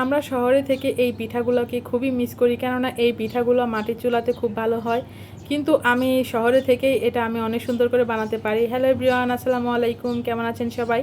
আমরা শহরে থেকে এই পিঠাগুলোকে খুবই মিস করি, কেননা এই পিঠাগুলো মাটির চুলাতে খুব ভালো হয়। কিন্তু আমি শহরে থেকেই এটা আমি অনেক সুন্দর করে বানাতে পারি। হ্যালো ব্রিয়ান আসসালামু আলাইকুম, কেমন আছেন সবাই?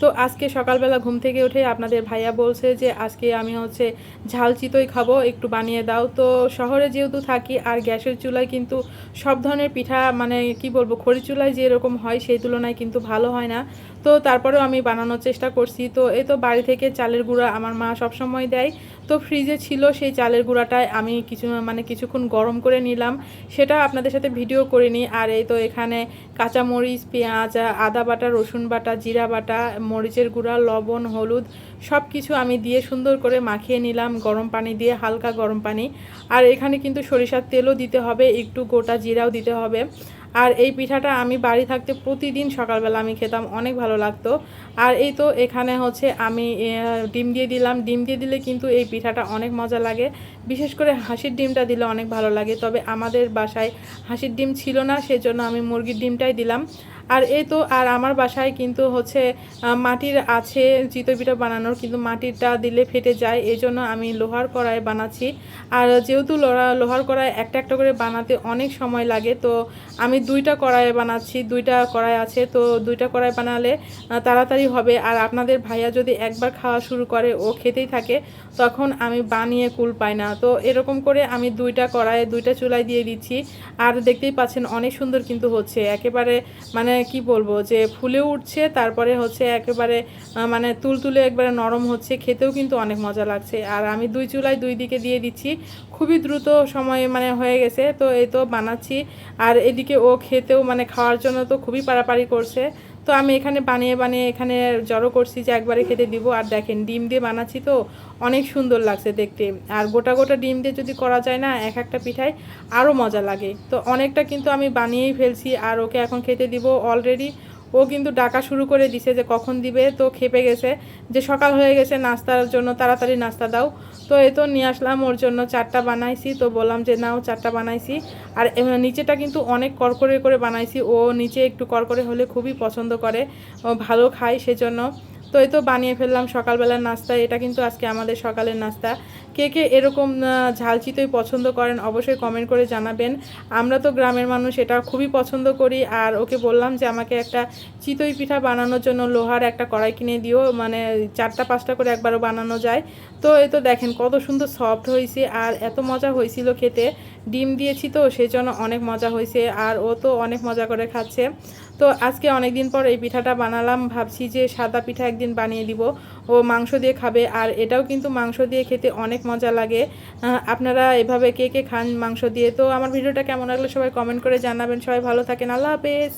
তো আজকে সকালবেলা ঘুম থেকে উঠে আপনাদের ভাইয়া বলছে যে, আজকে আমি হচ্ছে ঝাল চিতই খাব, একটু বানিয়ে দাও। তো শহরে যেহেতু থাকি, আর গ্যাসের চুলায় কিন্তু সব ধরনের পিঠা মানে কি বলব খড়ি চুলায় যেরকম হয়, সেই তুলনায় কিন্তু ভালো হয় না। তো তারপরেও আমি বানানোর চেষ্টা করছি। তো এই তো বাড়ি থেকে চালের গুঁড়া, আমার মা সবসময় দেয়। তো ফ্রিজে ছিল সেই চালের গুঁড়াটায় আমি কিছু মানে কিছুক্ষণ গরম করে নিলাম। সেটা আপনাদের সাথে ভিডিও করিনি। আর এই তো এখানে কাঁচামরিচ, পেঁয়াজ, আদা বাটা, রসুন বাটা, জিরা বাটা, মরিচের গুঁড়া, লবণ, হলুদ সব কিছু আমি দিয়ে সুন্দর করে মাখিয়ে নিলাম গরম পানি দিয়ে, হালকা গরম পানি। আর এখানে কিন্তু সরিষার তেলও দিতে হবে, একটু গোটা জিরাও দিতে হবে। আর এই পিঠাটা আমি বাড়ি থাকতে প্রতিদিন সকালবেলা আমি খেতাম, অনেক ভালো লাগতো। আর এই তো এখানে হচ্ছে আমি ডিম দিয়ে দিলাম। ডিম দিয়ে দিলে কিন্তু এই পিঠাটা অনেক মজা লাগে। বিশেষ করে হাঁসির ডিমটা দিলে অনেক ভালো লাগে। তবে আমাদের বাসায় হাঁসির ডিম ছিল না, সেজন্য আমি মুরগির ডিমটাই দিলাম। আর এই তো, আর আমার বাসায় কিন্তু হচ্ছে মাটির আছে পিঠা বানানোর, কিন্তু মাটিরটা দিলে ফেটে যায় এই জন্য আমি লোহার কড়াই বানাচ্ছি। আর যেহেতু লোহা লোহার কড়াই একটা একটা করে বানাতে অনেক সময় লাগে, তো আমি দুইটা কড়াই বানাচ্ছি, দুইটা কড়াই আছে, তো দুইটা কড়াই বানালে তাড়াতাড়ি হবে। আর আপনাদের ভাইয়া যদি একবার খাওয়া শুরু করে, ও খেতেই থাকে, তখন আমি বানিয়ে কুল পাই না। তো এরকম করে আমি দুইটা কড়াইয়ে দুইটা চুলায় দিয়ে দিচ্ছি। আর দেখতেই পাচ্ছেন, অনেক সুন্দর কিন্তু হচ্ছে। একেবারে মানে কি বলব, যে ফুলে উঠছে, তারপরে হচ্ছে একেবারে মানে তুলতুলে একবারে নরম হচ্ছে, খেতেও কিন্তু অনেক মজা লাগছে। আর আমি দুই চুলায় দুই দিকে দিয়ে দিচ্ছি, খুবই দ্রুত সময়ে মানে হয়ে গেছে, তো এই তো বানাচ্ছি। আর এদিকে ও খেতেও মানে খাওয়ার জন্য তো খুবই পারাপারি করছে তো আমি এখানে বানিয়ে বানিয়ে এখানে জড়ো করছি যে একবারে খেতে দিব। আর দেখেন, ডিম দিয়ে বানাচ্ছি তো অনেক সুন্দর লাগছে দেখতে। আর গোটা গোটা ডিম দিয়ে যদি করা যায় না, এক একটা পিঠায় আরও মজা লাগে। তো অনেকটা কিন্তু আমি বানিয়েই ফেলছি আর ওকে এখন খেতে দিব অলরেডি। ও কিন্তু ডাকা শুরু করে দিছে যে কখন দিবে, তো খেপে গেছে যে সকাল হয়ে গেছে, নাস্তার জন্য তাড়াতাড়ি নাস্তা দাও। তো এ তো নিয়ে আসলাম, ওর জন্য চারটা বানাইছি, তো বললাম যে নাও চারটা বানাইছি। আর নিচেটা কিন্তু অনেক করকরে করে বানাইছি, ও নিচে একটু করকরে হলে খুবই পছন্দ করে ভালো খায় সেজন্য। তো এই তো বানিয়ে ফেললাম সকালবেলার নাস্তা এটা কিন্তু আজকে আমাদের সকালের নাস্তা। কে কে এরকম আহ, ঝাল চিতই পছন্দ করেন অবশ্যই কমেন্ট করে জানাবেন। আমরা তো গ্রামের মানুষ এটা খুবই পছন্দ করি। আর ওকে বললাম যে আমাকে একটা চিতই পিঠা বানানোর জন্য লোহার একটা কড়াই কিনে দিও মানে চারটা পাঁচটা করে একবারও বানানো যায়। তো এই তো দেখেন কত সুন্দর সফট হয়েছে আর এত মজা হয়েছিল খেতে। ডিম দিয়েছি তো সেই জন্য অনেক মজা হয়েছে আর ও তো অনেক মজা করে খাচ্ছে। তো আজকে অনেক দিন পর এই পিঠাটা বানালাম, ভাবছি যে সাদা পিঠা একদিন বানিয়ে দিব। ও মাংস দিয়ে খাবে আর এটাও কিন্তু মাংস দিয়ে খেতে অনেক মজা লাগে। আপনারা এভাবে কে কে খান মাংস দিয়ে? তো আমার ভিডিওটা কেমন লাগল সবাই কমেন্ট করে জানাবেন। সবাই ভালো থাকেন, আল্লাহ হাফেজ।